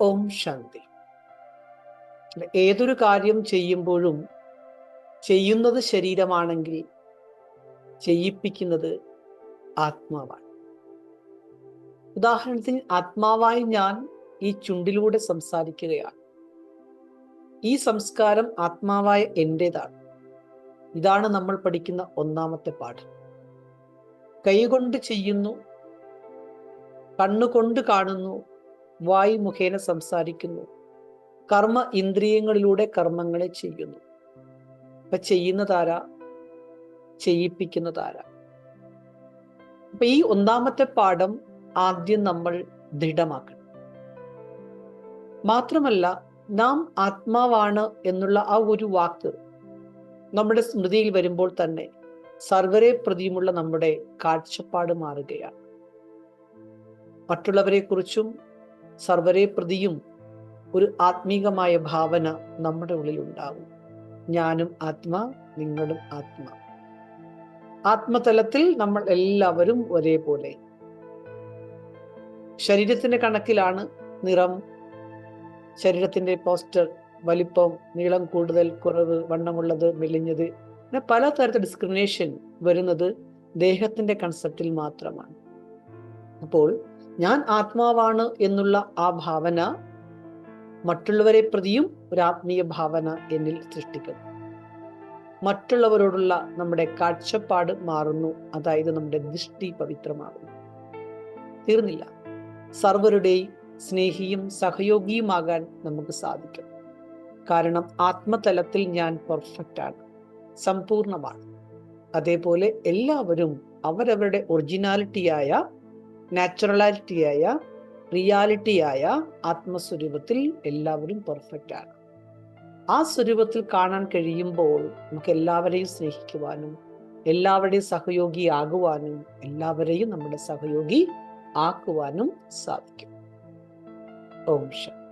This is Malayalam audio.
ഓം ശാന്തി. ഏതൊരു കാര്യം ചെയ്യുമ്പോഴും ചെയ്യുന്നത് ശരീരമാണെങ്കിൽ ചെയ്യിപ്പിക്കുന്നത് ആത്മാവാണ്. ഉദാഹരണത്തിന് ആത്മാവായി ഞാൻ ഈ ചുണ്ടിലൂടെ സംസാരിക്കുകയാണ്. ഈ സംസ്കാരം ആത്മാവായ എന്റെതാണ് ഇതാണ് നമ്മൾ പഠിക്കുന്ന ഒന്നാമത്തെ പാഠം. കൈകൊണ്ട് ചെയ്യുന്നു കണ്ണുകൊണ്ട് കാണുന്നു വായു മുഖേന സംസാരിക്കുന്നു. കർമ്മ ഇന്ദ്രിയങ്ങളിലൂടെ കർമ്മങ്ങളെ ചെയ്യുന്നു. അപ്പൊ ചെയ്യുന്നതാര? ചെയ്യിപ്പിക്കുന്നതാര? അപ്പൊ ഈ ഒന്നാമത്തെ പാഠം ആദ്യം നമ്മൾ ദൃഢമാക്കണം. മാത്രമല്ല നാം ആത്മാവാണ് എന്നുള്ള ആ ഒരു വാക്ക് നമ്മുടെ സ്മൃതിയിൽ വരുമ്പോൾ തന്നെ സർവരെ പ്രതിയുമുള്ള നമ്മുടെ കാഴ്ചപ്പാട് മാറുകയാണ്. മറ്റുള്ളവരെ കുറിച്ചും സർവരെ പ്രതിയും ഒരു ആത്മീകമായ ഭാവന നമ്മുടെ ഉള്ളിൽ ഉണ്ടാവും ഞാനും ആത്മ നിങ്ങളും ആത്മ. ആത്മതലത്തിൽ നമ്മൾ എല്ലാവരും ഒരേപോലെ. ശരീരത്തിന്റെ കണക്കിലാണ് നിറം. ശരീരത്തിന്റെ പോസ്റ്റർ വലിപ്പം നീളം കൂടുതൽ കുറവ് വണ്ണമുള്ളത് മെലിഞ്ഞത്. അങ്ങനെ പല തരത്തിൽ ഡിസ്ക്രിമിനേഷൻ വരുന്നത് ദേഹത്തിന്റെ കൺസെപ്റ്റിൽ മാത്രമാണ്. അപ്പോൾ ഞാൻ ആത്മാവാണ് എന്നുള്ള ആ ഭാവന മറ്റുള്ളവരെ പ്രതിയും ഒരു ആത്മീയ ഭാവന എന്നിൽ സൃഷ്ടിക്കുന്നു. മറ്റുള്ളവരോടുള്ള നമ്മുടെ കാഴ്ചപ്പാട് മാറുന്നു. അതായത് നമ്മുടെ ദൃഷ്ടി പവിത്രമാകുന്നു. തീർന്നില്ല. സർവരുടെയും സ്നേഹിയും സഹയോഗിയുമാകാൻ നമുക്ക് സാധിക്കും. കാരണം ആത്മതലത്തിൽ ഞാൻ പെർഫെക്റ്റ് ആണ്. സമ്പൂർണമാണ്. അതേപോലെ എല്ലാവരും അവരവരുടെ ഒറിജിനാലിറ്റിയായ നാച്ചുറലാലിറ്റിയായ റിയാലിറ്റിയായ ആത്മസ്വരൂപത്തിൽ എല്ലാവരും പെർഫെക്റ്റ് ആണ്. ആ സ്വരൂപത്തിൽ കാണാൻ കഴിയുമ്പോൾ നമുക്ക് എല്ലാവരെയും സ്നേഹിക്കുവാനും എല്ലാവരുടെയും സഹയോഗിയാകുവാനും എല്ലാവരെയും നമ്മുടെ സഹയോഗി ആക്കുവാനും സാധിക്കും. ഓം ശാന്തി